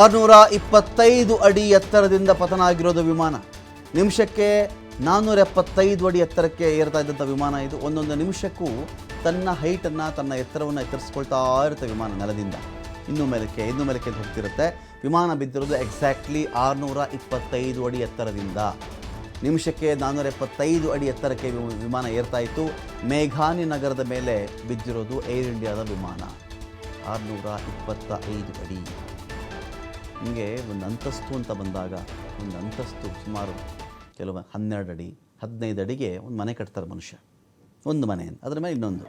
ಆರುನೂರ ಇಪ್ಪತ್ತೈದು ಅಡಿ ಎತ್ತರದಿಂದ ಪತನ ಆಗಿರೋದು ವಿಮಾನ. ನಿಮಿಷಕ್ಕೆ ನಾನ್ನೂರ ಎಪ್ಪತ್ತೈದು ಅಡಿ ಎತ್ತರಕ್ಕೆ ಏರ್ತಾ ಇದ್ದಂಥ ವಿಮಾನ ಇದು. ಒಂದೊಂದು ನಿಮಿಷಕ್ಕೂ ತನ್ನ ಹೈಟನ್ನು ತನ್ನ ಎತ್ತರವನ್ನು ಎತ್ತರಿಸ್ಕೊಳ್ತಾ ಇರುತ್ತೆ ವಿಮಾನ ನೆಲದಿಂದ. ಇನ್ನೂ ಮೇಲಕ್ಕೆ ಇನ್ನೂ ಮೇಲಕ್ಕೆ ಹೋಗ್ತಿರುತ್ತೆ. ವಿಮಾನ ಬಿದ್ದಿರೋದು ಎಕ್ಸಾಕ್ಟ್ಲಿ ಆರುನೂರ ಇಪ್ಪತ್ತೈದು ಅಡಿ ಎತ್ತರದಿಂದ. ನಿಮಿಷಕ್ಕೆ ನಾನ್ನೂರ ಎಪ್ಪತ್ತೈದು ಅಡಿ ಎತ್ತರಕ್ಕೆ ವಿಮಾನ ಏರ್ತಾ ಇತ್ತು. ಮೇಘಾನಿ ನಗರದ ಮೇಲೆ ಬಿದ್ದಿರೋದು ಏರ್ ಇಂಡಿಯಾದ ವಿಮಾನ. ಆರುನೂರ ಇಪ್ಪತ್ತ ಐದು ಅಡಿ. ನಿಮಗೆ ಒಂದು ಅಂತಸ್ತು ಅಂತ ಬಂದಾಗ, ಒಂದು ಅಂತಸ್ತು ಸುಮಾರು ಕೆಲವು ಹನ್ನೆರಡು ಅಡಿ, ಹದಿನೈದು ಅಡಿಗೆ ಒಂದು ಮನೆ ಕಟ್ತಾರೆ ಮನುಷ್ಯ. ಒಂದು ಮನೆ, ಅದರ ಮೇಲೆ ಇನ್ನೊಂದು.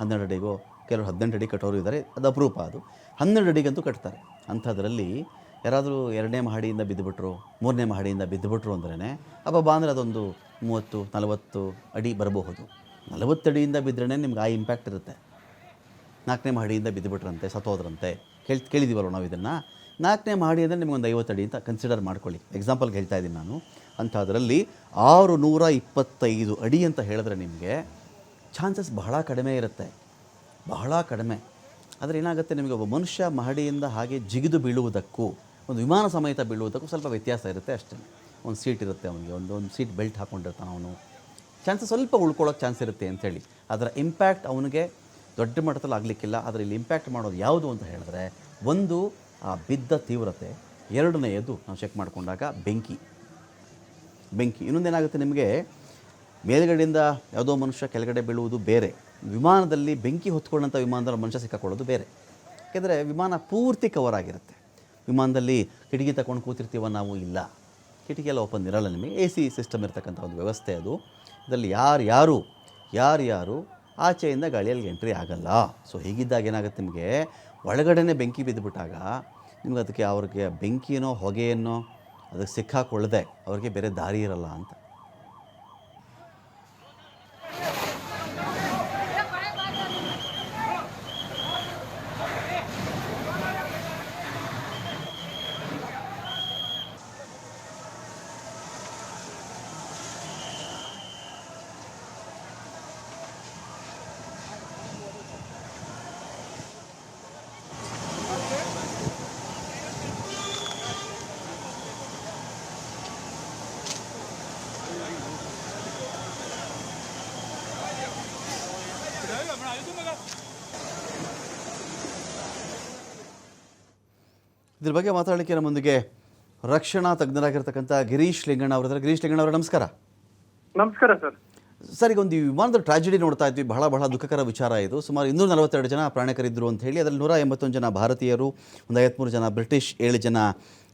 ಹನ್ನೆರಡು ಅಡಿಗೋ, ಕೆಲವರು ಹದಿನೆಂಟು ಅಡಿ ಕಟ್ಟೋರು ಇದ್ದಾರೆ, ಅದು ಅಪರೂಪ ಅದು. ಹನ್ನೆರಡು ಅಡಿಗಂತೂ ಕಟ್ತಾರೆ. ಅಂಥದ್ರಲ್ಲಿ ಯಾರಾದರೂ ಎರಡನೇ ಮಹಡಿಯಿಂದ ಬಿದ್ದುಬಿಟ್ರು ಮೂರನೇ ಮಹಡಿಯಿಂದ ಬಿದ್ದುಬಿಟ್ರು ಅಂದ್ರೇ ಅಬ್ಬಬ್ಬ ಅಂದರೆ ಅದೊಂದು ಮೂವತ್ತು, ನಲವತ್ತು ಅಡಿ ಬರಬಹುದು. ನಲವತ್ತು ಅಡಿಯಿಂದ ಬಿದ್ದರೆ ನಿಮ್ಗೆ ಆ ಇಂಪ್ಯಾಕ್ಟ್ ಇರುತ್ತೆ. ನಾಲ್ಕನೇ ಮಹಡಿಯಿಂದ ಬಿದ್ದುಬಿಟ್ರಂತೆ ಸತ್ತೋದ್ರಂತೆ. ಕೇಳಿ, ಕೇಳಿದೀವಲ್ವ ನಾವು ಇದನ್ನು ನಾಲ್ಕನೇ ಮಹಡಿ ಅಂದರೆ ನಿಮಗೊಂದು ಐವತ್ತು ಅಡಿ ಅಂತ ಕನ್ಸಿಡರ್ ಮಾಡ್ಕೊಳ್ಳಿ. ಎಕ್ಸಾಂಪಲ್ಗೆ ಹೇಳ್ತಾ ಇದ್ದೀನಿ ನಾನು. ಅಂಥದ್ರಲ್ಲಿ ಆರು ನೂರ ಇಪ್ಪತ್ತೈದು ಅಡಿ ಅಂತ ಹೇಳಿದ್ರೆ ನಿಮಗೆ ಚಾನ್ಸಸ್ ಬಹಳ ಕಡಿಮೆ ಇರುತ್ತೆ. ಬಹಳ ಕಡಿಮೆ. ಆದರೆ ಏನಾಗುತ್ತೆ ನಿಮಗೆ ಒಬ್ಬ ಮನುಷ್ಯ ಮಹಡಿಯಿಂದ ಹಾಗೆ ಜಿಗಿದು ಬೀಳುವುದಕ್ಕೂ, ಒಂದು ವಿಮಾನ ಸಮೇತ ಬೀಳುವುದಕ್ಕೂ ಸ್ವಲ್ಪ ವ್ಯತ್ಯಾಸ ಇರುತ್ತೆ ಅಷ್ಟೇ. ಒಂದು ಸೀಟ್ ಇರುತ್ತೆ ಅವನಿಗೆ, ಒಂದು ಒಂದು ಸೀಟ್ ಬೆಲ್ಟ್ ಹಾಕ್ಕೊಂಡಿರ್ತಾನೆ ಅವನು. ಚಾನ್ಸಸ್ ಸ್ವಲ್ಪ ಉಳ್ಕೊಳ್ಳೋಕೆ ಚಾನ್ಸ್ ಇರುತ್ತೆ ಅಂಥೇಳಿ. ಅದರ ಇಂಪ್ಯಾಕ್ಟ್ ಅವನಿಗೆ ದೊಡ್ಡ ಮಟ್ಟದಲ್ಲಿ ಆಗಲಿಕ್ಕಿಲ್ಲ. ಆದರೆ ಇಲ್ಲಿ ಇಂಪ್ಯಾಕ್ಟ್ ಮಾಡೋದು ಯಾವುದು ಅಂತ ಹೇಳಿದ್ರೆ, ಒಂದು ಆ ಬಿದ್ದ ತೀವ್ರತೆ. ಎರಡನೆಯದು ನಾವು ಚೆಕ್ ಮಾಡಿಕೊಂಡಾಗ ಬೆಂಕಿ. ಬೆಂಕಿ. ಇನ್ನೊಂದೇನಾಗುತ್ತೆ ನಿಮಗೆ? ಮೇಲ್ಗಡೆಯಿಂದ ಯಾವುದೋ ಮನುಷ್ಯ ಕೆಳಗಡೆ ಬೀಳುವುದು ಬೇರೆ. ವಿಮಾನದಲ್ಲಿ ಬೆಂಕಿ ಹೊತ್ಕೊಂಡಂಥ ವಿಮಾನದಲ್ಲಿ ಮನುಷ್ಯ ಸಿಕ್ಕಾಕೊಳ್ಳೋದು ಬೇರೆ. ಯಾಕೆಂದರೆ ವಿಮಾನ ಪೂರ್ತಿ ಕವರ್ ಆಗಿರುತ್ತೆ. ವಿಮಾನದಲ್ಲಿ ಕಿಟಕಿ ತಗೊಂಡು ಕೂತಿರ್ತೀವ ನಾವು ಇಲ್ಲ. ಕಿಟಕಿ ಎಲ್ಲ ಓಪನ್ ಇರಲ್ಲ ನಿಮಗೆ. ಎ ಸಿ ಸಿಸ್ಟಮ್ ಇರ್ತಕ್ಕಂಥ ಒಂದು ವ್ಯವಸ್ಥೆ ಅದು. ಇದರಲ್ಲಿ ಯಾರು ಯಾರು ಯಾರ್ಯಾರು ಆಚೆಯಿಂದ ಗಾಳಿಯಲ್ಲಿ ಎಂಟ್ರಿ ಆಗಲ್ಲ. ಸೊ ಹೀಗಿದ್ದಾಗ ಏನಾಗುತ್ತೆ ನಿಮಗೆ? ಒಳಗಡೆನೇ ಬೆಂಕಿ ಬಿದ್ದುಬಿಟ್ಟಾಗ ನಿಮ್ಗೆ ಅದಕ್ಕೆ ಅವ್ರಿಗೆ ಬೆಂಕಿನೋ ಹೊಗೆಯನ್ನೋ ಅದಕ್ಕೆ ಸಿಕ್ಕಾಕೊಳ್ಳದೆ ಅವ್ರಿಗೆ ಬೇರೆ ದಾರಿ ಇರಲ್ಲ ಅಂತ. ಇದ್ರ ಬಗ್ಗೆ ಮಾತಾಡಲಿಕ್ಕೆ ನಮ್ಮೊಂದಿಗೆ ರಕ್ಷಣಾ ತಜ್ಞರಾಗಿರ್ತಕ್ಕಂಥ ಗಿರೀಶ್ ಲಿಂಗಣ್ಣ ಅವರ ಗಿರೀಶ್ ಲಿಂಗಣ್ಣ ಅವರ ನಮಸ್ಕಾರ. ನಮಸ್ಕಾರ ಸರ್. ಸರ್ ಈಗ ಒಂದು ಈ ವಿಮಾನದ ಟ್ರಾಜಿಡಿ ನೋಡ್ತಾ ಇದ್ವಿ. ಬಹಳ ಬಹಳ ದುಃಖಕರ ವಿಚಾರ ಇದು. ಸುಮಾರು ಇನ್ನೂರ ನಲವತ್ತೆರಡು ಜನ ಪ್ರಾಣಿಕರಿದ್ದರು ಅಂತ ಹೇಳಿ ಅದರಲ್ಲಿ ನೂರ ಎಂಬತ್ತೊಂದು ಜನ ಭಾರತೀಯರು ಒಂದು ಐವತ್ತ್ಮೂರು ಜನ ಬ್ರಿಟಿಷ್ ಏಳು ಜನ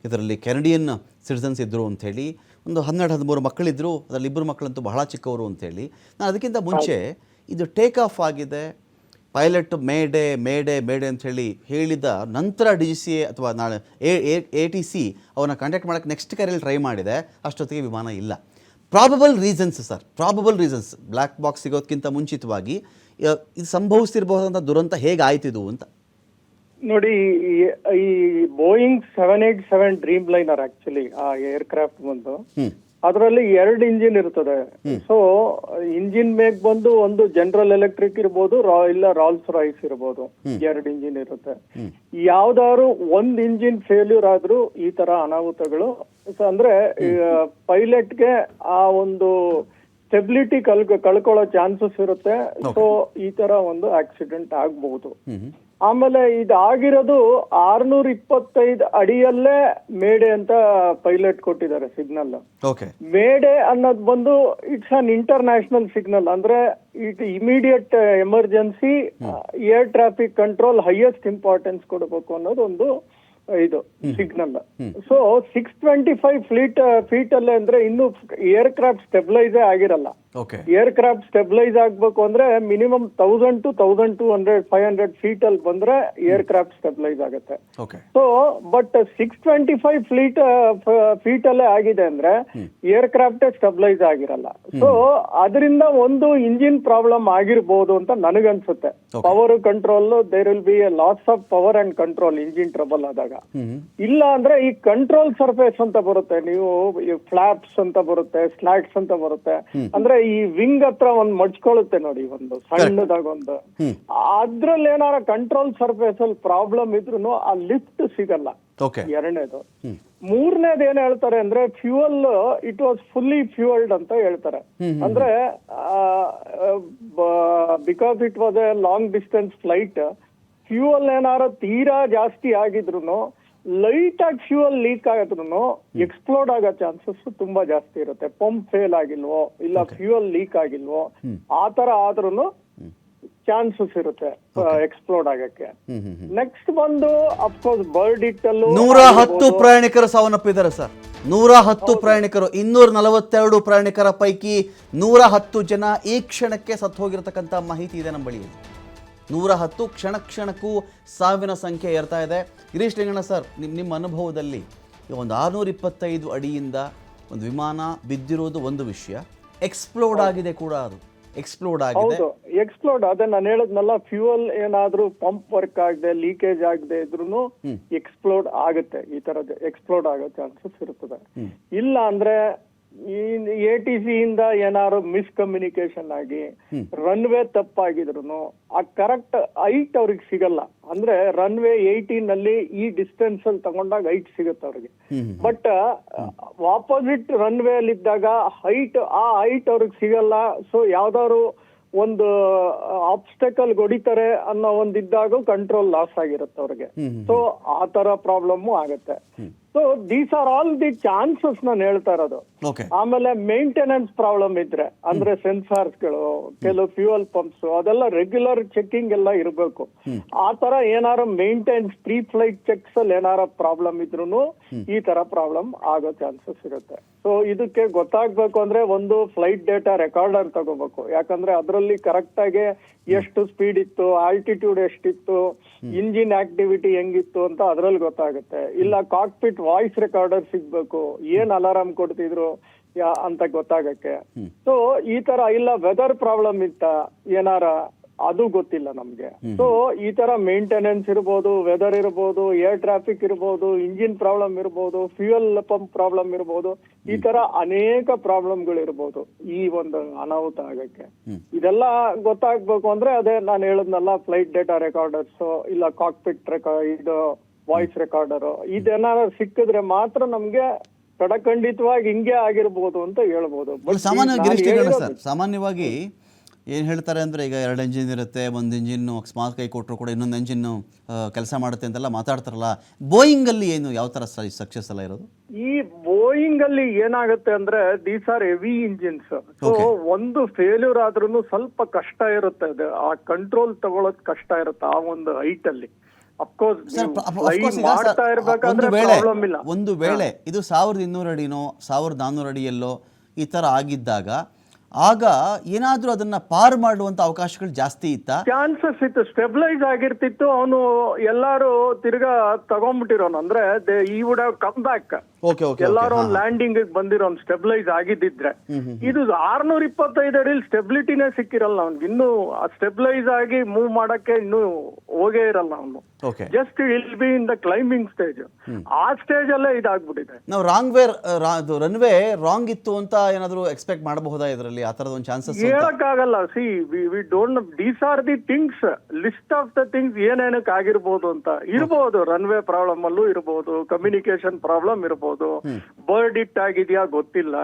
ಇದರಲ್ಲಿ ಕೆನಡಿಯನ್ ಸಿಟಿಸನ್ಸ್ ಇದ್ದರು ಅಂಥೇಳಿ ಒಂದು ಹನ್ನೆರಡು ಹದಿಮೂರು ಮಕ್ಕಳಿದ್ದರು ಅದರಲ್ಲಿ ಇಬ್ಬರು ಮಕ್ಕಳಂತೂ ಬಹಳ ಚಿಕ್ಕವರು ಅಂತೇಳಿ ನಾನು ಅದಕ್ಕಿಂತ ಮುಂಚೆ ಇದು ಟೇಕ್ ಆಫ್ ಆಗಿದೆ. ಪೈಲಟ್ ಮೇಡೆ ಮೇಡೆ ಮೇಡೆ ಅಂತ ಹೇಳಿ ಹೇಳಿದ ನಂತರ ಡಿ ಜಿ ಸಿ ಅಥವಾ ನಾಳೆ ಎ ಎ ಟಿ ಸಿ ಅವನ್ನ ಕಾಂಟ್ಯಾಕ್ಟ್ ಮಾಡೋಕ್ಕೆ ನೆಕ್ಸ್ಟ್ ಕರೆಯಲ್ಲಿ ಟ್ರೈ ಮಾಡಿದೆ. ಅಷ್ಟೊತ್ತಿಗೆ ವಿಮಾನ ಇಲ್ಲ. Probable reasons sir probable reasons black box ಸಿಗೋದಕ್ಕಿಂತ ಮುಂಚಿತವಾಗಿ ಇದು ಸಂಭವಿಸ್ತಿರಬಹುದಂಥ ದುರಂತ ಹೇಗೆ ಆಯ್ತಿದು ಅಂತ. ನೋಡಿ ಈ- Boeing seven eight seven Dreamliner actually ಆ ಏರ್ಕ್ರಾಫ್ಟ್ ಬಂದು ಅದರಲ್ಲಿ ಎರಡು ಇಂಜಿನ್ ಇರ್ತದೆ. ಸೊ ಇಂಜಿನ್ ಮೇಗ್ ಬಂದು ಒಂದು ಜನರಲ್ ಎಲೆಕ್ಟ್ರಿಕ್ ಇರ್ಬೋದು ಇಲ್ಲ ರಾಲ್ಸ್ ರಾಯ್ಸ್ ಇರ್ಬೋದು ಎರಡು ಇಂಜಿನ್ ಇರುತ್ತೆ. ಯಾವ್ದಾದ್ರು ಒಂದ್ ಇಂಜಿನ್ ಫೇಲ್ಯೂರ್ ಆದ್ರೂ ಈ ತರ ಅನಾಹುತಗಳು ಅಂದ್ರೆ ಪೈಲಟ್ಗೆ ಆ ಒಂದು ಸ್ಟೆಬಿಲಿಟಿ ಕಲ್ ಕಳ್ಕೊಳ್ಳೋ ಚಾನ್ಸಸ್ ಇರುತ್ತೆ. ಸೊ ಈ ತರ ಒಂದು ಆಕ್ಸಿಡೆಂಟ್ ಆಗ್ಬಹುದು ಆಮೇಲೆ ಇದಾಗಿರೋದು ಆರ್ನೂರ ಇಪ್ಪತ್ತೈದು ಅಡಿಯಲ್ಲೇ ಮೇಡೆ ಅಂತ ಪೈಲಟ್ ಕೊಟ್ಟಿದ್ದಾರೆ ಸಿಗ್ನಲ್. ಮೇಡೆ ಅನ್ನೋದು ಬಂದು ಇಟ್ಸ್ ಅನ್ ಇಂಟರ್ನ್ಯಾಷನಲ್ ಸಿಗ್ನಲ್ ಅಂದ್ರೆ it immediate emergency air traffic control highest importance ಕೊಡಬೇಕು ಅನ್ನೋದು ಒಂದು ಇದು signal. So six twenty five fleet feet ಅಲ್ಲೇ ಅಂದ್ರೆ ಇನ್ನು ಏರ್ ಕ್ರಾಫ್ಟ್ ಸ್ಟೆಬಿಲೈಸೇ ಆಗಿರಲ್ಲ. ಏರ್ ಕ್ರಾಫ್ಟ್ ಸ್ಟೆಬಿಲೈಸ್ ಆಗ್ಬೇಕು ಅಂದ್ರೆ minimum thousand two thousand two hundred five hundred feet ಅಲ್ಲಿ ಬಂದ್ರೆ ಏರ್ ಕ್ರಾಫ್ಟ್ ಸ್ಟೆಬಿಲೈಸ್ ಆಗುತ್ತೆ so but six twenty five fleet feet ಅಲ್ಲೇ ಆಗಿದೆ ಅಂದ್ರೆ ಏರ್ ಕ್ರಾಫ್ಟ್ ಸ್ಟೆಬಿಲೈಸ್ ಆಗಿರಲ್ಲ. ಸೊ ಅದರಿಂದ ಒಂದು ಇಂಜಿನ್ ಪ್ರಾಬ್ಲಮ್ ಆಗಿರ್ಬೋದು ಅಂತ ನನಗನ್ಸುತ್ತೆ. Power control there will be a loss of power and control engine trouble ಆದಾಗ. ಇಲ್ಲ ಅಂದ್ರೆ ಈ ಕಂಟ್ರೋಲ್ ಸರ್ಫೇಸ್ ಅಂತ ಬರುತ್ತೆ. ನೀವು ಫ್ಲಾಪ್ಸ್ ಅಂತ ಬರುತ್ತೆ ಸ್ಲಾಟ್ಸ್ ಅಂತ ಬರುತ್ತೆ. ಅಂದ್ರೆ ಈ ವಿಂಗ್ ಹತ್ರ ಒಂದ್ ಮಡ್ಚ್ಕೊಳ್ಳುತ್ತೆ ನೋಡಿ ಒಂದು ಸಣ್ಣದಾಗ ಒಂದು. ಅದ್ರಲ್ಲಿ ಏನಾರ ಕಂಟ್ರೋಲ್ ಸರ್ಫೇಸ್ ಅಲ್ಲಿ ಪ್ರಾಬ್ಲಮ್ ಇದ್ರು ಆ ಲಿಫ್ಟ್ ಸಿಗಲ್ಲ. ಎರಡನೇದು. ಮೂರನೇದು ಏನ್ ಹೇಳ್ತಾರೆ ಅಂದ್ರೆ fuel it was fully fuelled ಅಂತ ಹೇಳ್ತಾರೆ. ಅಂದ್ರೆ because it was a long distance flight fuel ಏನಾರ ತೀರಾ ಜಾಸ್ತಿ ಆಗಿದ್ರು ಲೈಟ್ ಆಗಿ ಫ್ಯೂಯಲ್ ಲೀಕ್ ಆಗತ್ರು ಎಕ್ಸ್ಪ್ಲೋರ್ಡ್ ಆಗೋ ಚಾನ್ಸಸ್ ತುಂಬಾ ಜಾಸ್ತಿ ಇರುತ್ತೆ. ಪಂಪ್ ಫೇಲ್ ಆಗಿಲ್ವೋ ಇಲ್ಲ ಫ್ಯೂಯಲ್ ಲೀಕ್ ಆಗಿಲ್ವೋ ಆ ತರ ಆದ್ರೂ ಚಾನ್ಸಸ್ ಇರುತ್ತೆ ಎಕ್ಸ್ಪ್ಲೋರ್ಡ್ ಆಗಕ್ಕೆ. ನೆಕ್ಸ್ಟ್ ಬಂದು ಅಫ್ಕೋರ್ಸ್ ಬರ್ಡ್ ಇಟ್ ಅಲ್ಲೂ ನೂರ ಹತ್ತು ಪ್ರಯಾಣಿಕರು ಸಾವನ್ನಪ್ಪಿದ್ದಾರೆ ಸರ್. ನೂರ ಹತ್ತು ಪ್ರಯಾಣಿಕರು ಇನ್ನೂರ ನಲವತ್ತೆರಡು ಪ್ರಯಾಣಿಕರ ಪೈಕಿ ನೂರ ಹತ್ತು ಜನ ಈ ಕ್ಷಣಕ್ಕೆ ಸತ್ತು ಹೋಗಿರತಕ್ಕಂಥ ಮಾಹಿತಿ ಇದೆ ನಮ್ಮ ಬಳಿ ನೂರ ಹತ್ತು ಕ್ಷಣ ಕ್ಷಣಕ್ಕೂ ಸಾವಿನ ಸಂಖ್ಯೆ ಏರ್ತಾ ಇದೆ. ಗಿರೀಶ್ ಲಿಂಗಣ್ಣ ಸರ್ ನಿಮ್ಮ ನಿಮ್ಮ ಅನುಭವದಲ್ಲಿ ಒಂದು ಆರುನೂರ ಇಪ್ಪತ್ತೈದು ಅಡಿಯಿಂದ ಒಂದು ವಿಮಾನ ಬಿದ್ದಿರೋದು ಒಂದು ವಿಷಯ. ಎಕ್ಸ್ಪ್ಲೋಡ್ ಆಗಿದೆ ಕೂಡ ಅದು. ಎಕ್ಸ್ಪ್ಲೋರ್ಡ್ ಆಗಿದೆ. ಹೌದು ಎಕ್ಸ್ಪ್ಲೋಡ್ ಅದೇ ನಾನು ಹೇಳದ್ನಲ್ಲ ಫ್ಯೂಯಲ್ ಏನಾದ್ರೂ ಪಂಪ್ ವರ್ಕ್ ಆಗದೆ ಲೀಕೇಜ್ ಆಗದೆ ಇದ್ರು ಎಕ್ಸ್ಪ್ಲೋಡ್ ಆಗುತ್ತೆ. ಈ ತರದ್ ಎಕ್ಸ್ಪ್ಲೋಡ್ ಆಗೋ ಚಾನ್ಸಸ್ ಇರ್ತದೆ ಇಲ್ಲ ಅಂದ್ರೆ ಎ ಟಿ ಸಿ ಇಂದ ಏನಾದ್ರು ಮಿಸ್ಕಮ್ಯುನಿಕೇಶನ್ ಆಗಿ ರನ್ವೇ ತಪ್ಪಾಗಿದ್ರು ಆ ಕರೆಕ್ಟ್ ಹೈಟ್ ಅವ್ರಿಗೆ ಸಿಗಲ್ಲ. ಅಂದ್ರೆ ರನ್ವೇ ಏಯ್ಟೀನ್ ಅಲ್ಲಿ ಈ ಡಿಸ್ಟೆನ್ಸ್ ಅಲ್ಲಿ ತಗೊಂಡಾಗ ಹೈಟ್ ಸಿಗುತ್ತೆ ಅವ್ರಿಗೆ. ಬಟ್ ಆಪೋಸಿಟ್ ರನ್ವೇ ಅಲ್ಲಿ ಇದ್ದಾಗ ಹೈಟ್ ಆ ಹೈಟ್ ಅವ್ರಿಗೆ ಸಿಗಲ್ಲ. ಸೊ ಯಾವ್ದಾದ್ರು ಒಂದು ಆಬ್ಸ್ಟಕಲ್ ಹೊಡಿತಾರೆ ಅನ್ನೋ ಒಂದಿದ್ದಾಗ ಕಂಟ್ರೋಲ್ ಲಾಸ್ ಆಗಿರುತ್ತೆ ಅವ್ರಿಗೆ. ಸೊ ಆ ತರ ಪ್ರಾಬ್ಲಮ್ ಆಗುತ್ತೆ. So these are all the chances ನಾನು ಹೇಳ್ತಾ ಇರೋದು. ಆಮೇಲೆ ಮೇಂಟೆನೆನ್ಸ್ ಪ್ರಾಬ್ಲಮ್ ಇದ್ರೆ ಅಂದ್ರೆ ಸೆನ್ಸಾರ್ಸ್ಗಳು ಕೆಲವು ಫ್ಯೂಯಲ್ ಪಂಪ್ಸ್ ಅದೆಲ್ಲ ರೆಗ್ಯುಲರ್ ಚೆಕಿಂಗ್ ಎಲ್ಲ ಇರಬೇಕು. ಆ ತರ ಏನಾರ ಮೇಂಟೆನ್ಸ್ ಪ್ರೀ ಫ್ಲೈಟ್ ಚೆಕ್ಸ್ ಅಲ್ಲಿ ಏನಾರ ಪ್ರಾಬ್ಲಮ್ ಇದ್ರು ಈ ತರ ಪ್ರಾಬ್ಲಮ್ ಆಗೋ ಚಾನ್ಸಸ್ ಇರುತ್ತೆ. ಸೊ ಇದಕ್ಕೆ ಗೊತ್ತಾಗ್ಬೇಕು ಅಂದ್ರೆ ಒಂದು ಫ್ಲೈಟ್ ಡೇಟಾ ರೆಕಾರ್ಡರ್ ತಗೋಬೇಕು. ಯಾಕಂದ್ರೆ ಅದರಲ್ಲಿ ಕರೆಕ್ಟ್ ಆಗಿ ಎಷ್ಟು ಸ್ಪೀಡ್ ಇತ್ತು ಆಲ್ಟಿಟ್ಯೂಡ್ ಎಷ್ಟಿತ್ತು ಇಂಜಿನ್ ಆಕ್ಟಿವಿಟಿ ಹೆಂಗಿತ್ತು ಅಂತ ಅದ್ರಲ್ಲಿ ಗೊತ್ತಾಗುತ್ತೆ. ಇಲ್ಲ ಕಾಕ್ಪಿಟ್ ವಾಯ್ಸ್ ರೆಕಾರ್ಡರ್ ಸಿಗ್ಬೇಕು ಏನ್ ಅಲಾರಾಮ್ ಕೊಡ್ತಿದ್ರು ಅಂತ ಗೊತ್ತಾಗಕ್ಕೆ. ಸೊ ಈ ತರ ಇಲ್ಲ ವೆದರ್ ಪ್ರಾಬ್ಲಮ್ ಇತ್ತ ಏನಾರ? ಅದು ಗೊತ್ತಿಲ್ಲ ನಮ್ಗೆ. ಸೊ ಈ ತರ ಮೇಂಟೆನೆನ್ಸ್ ಇರ್ಬೋದು ವೆದರ್ ಇರ್ಬೋದು ಏರ್ ಟ್ರಾಫಿಕ್ ಇರ್ಬೋದು ಇಂಜಿನ್ ಪ್ರಾಬ್ಲಮ್ ಇರ್ಬೋದು ಫ್ಯೂಯಲ್ ಪಂಪ್ ಪ್ರಾಬ್ಲಮ್ ಇರ್ಬೋದು ಈ ತರ ಅನೇಕ ಪ್ರಾಬ್ಲಮ್ಗಳು ಇರ್ಬೋದು ಈ ಒಂದು ಅನಾಹುತ ಆಗಕ್ಕೆ. ಇದೆಲ್ಲ ಗೊತ್ತಾಗ್ಬೇಕು ಅಂದ್ರೆ ಅದೇ ನಾನು ಹೇಳದ್ನಲ್ಲ ಫ್ಲೈಟ್ ಡೇಟಾ ರೆಕಾರ್ಡರ್ಸ್ ಇಲ್ಲ ಕಾಕ್ಪಿಟ್ ರೆಕಾರ್ಡ್ ಇದು ವಾಯ್ಸ್ ರೆಕಾರ್ಡರ್ ಇದೇನಾದ್ರು ಸಿಕ್ಕಿದ್ರೆ ಮಾತ್ರ ನಮ್ಗೆ ಖಂಡಿತವಾಗಿ ಹಿಂಗೆ ಆಗಿರ್ಬೋದು ಅಂತ ಹೇಳ್ಬೋದು. ಸಾಮಾನ್ಯವಾಗಿ ಏನು ಹೇಳ್ತಾರೆ ಅಂದರೆ ಈಗ ಎರಡು ಎಂಜಿನ್ ಇರುತ್ತೆ ಒಂದು ಇಂಜಿನ್ನು ಅಕಸ್ಮಾತ್ ಕೈ ಕೊಟ್ಟರು ಕೂಡ ಇನ್ನೊಂದು ಇಂಜಿನ್ನು ಕೆಲಸ ಮಾಡುತ್ತೆ ಅಂತೆಲ್ಲ ಮಾತಾಡ್ತಾರಲ್ಲ ಬೋಯಿಂಗಲ್ಲಿ ಏನು ಯಾವ ಥರ ಸಕ್ಸಸ್ ಎಲ್ಲ ಇರೋದು? ಈ ಬೋಯಿಂಗ್ ಅಲ್ಲಿ ಏನಾಗುತ್ತೆ ಅಂದ್ರೆ these are heavy engines so ಒಂದು ಫೇಲ್ಯೂರ್ ಆದ್ರೂ ಸ್ವಲ್ಪ ಕಷ್ಟ ಇರುತ್ತೆ ಅದು. ಆ ಕಂಟ್ರೋಲ್ ತಗೊಳ್ಳೋದು ಕಷ್ಟ ಇರುತ್ತೆ ಆ ಒಂದು ಹೈಟ್ ಅಲ್ಲಿ. ಒಂದು ವೇಳೆ ಇದು ಸಾವಿರದ ಇನ್ನೂರ ಅಡಿನೋ ಸಾವಿರದ ನಾನ್ನೂರು ಅಡಿಯಲ್ಲೋ ಈ ತರ ಆಗಿದ್ದಾಗ ಆಗ ಏನಾದರೂ ಅದನ್ನ ಪಾರ್ ಮಾಡುವಂತ ಅವಕಾಶಗಳು ಜಾಸ್ತಿ ಇತ್ತ? ಚಾನ್ಸಸ್ ಇತ್ತು. ಸ್ಟೆಬಿಲೈಸ್ ಆಗಿರ್ತಿತ್ತು. ಅವನು ಎಲ್ಲಾರು ತಿರ್ಗಾ ತಗೊಂಡ್ಬಿಟ್ಟಿರೋನು ಅಂದ್ರೆ ಈ ವುಡ್ ಕಮ್ ಬ್ಯಾಕ್ ಎಲ್ಲಾರು ಒಂದು ಲ್ಯಾಂಡಿಂಗ್ ಬಂದಿರೋ ಸ್ಟೆಬಿಲೈಸ್ ಆಗಿದ್ದಿದ್ರೆ ಇದು ಆರ್ನೂರ ಇಪ್ಪತ್ತೈದು ಅಡಿಲಿ ಸ್ಟೆಬಿಲಿಟಿನೇ ಸಿಕ್ಕಿರಲ್ಲ ಅವ್ನಿಗೆ. ಇನ್ನು ಸ್ಟೆಬಿಲೈಸ್ ಆಗಿ ಮೂವ್ ಮಾಡಕ್ಕೆ ಇನ್ನು ಹೋಗೇ ಇರಲ್ಲ ಅವನು. Just I'll be in the climbing stage ಆ ಸ್ಟೇಜ್ ಅಲ್ಲೇ ಇದಾಗ್ಬಿಟ್ಟಿದೆ. ನಾವು wrong way runway wrong ಇತ್ತು ಅಂತ ಏನಾದ್ರು ಎಕ್ಸ್ಪೆಕ್ಟ್ ಮಾಡಬಹುದಾ ಇದರಲ್ಲಿ? ಆ ತರದ ಒಂದು ಚಾನ್ಸಸ್ ಹೇಳಕ್ಕಾಗಲ್ಲ. See we don't these are the things list of the things ಏನೇನಕ್ಕೆ ಆಗಿರ್ಬೋದು ಅಂತ. ಇರ್ಬೋದು ರನ್ವೇ ಪ್ರಾಬ್ಲಮ್ ಅಲ್ಲೂ ಇರ್ಬೋದು ಕಮ್ಯುನಿಕೇಶನ್ ಪ್ರಾಬ್ಲಮ್ ಇರ್ಬೋದು ಬರ್ಡ್ ಇಟ್ ಆಗಿದೆಯಾ ಗೊತ್ತಿಲ್ಲ.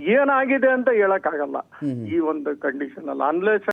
ಏನಾಗಿದೆ ಅಂತ ಹೇಳಕ್ಕಾಗಲ್ಲ. ಈ ಒಂದು ಕಂಡೀಷನ್ ಅಲ್ಲಿ. ಅನ್ಲೆಸ್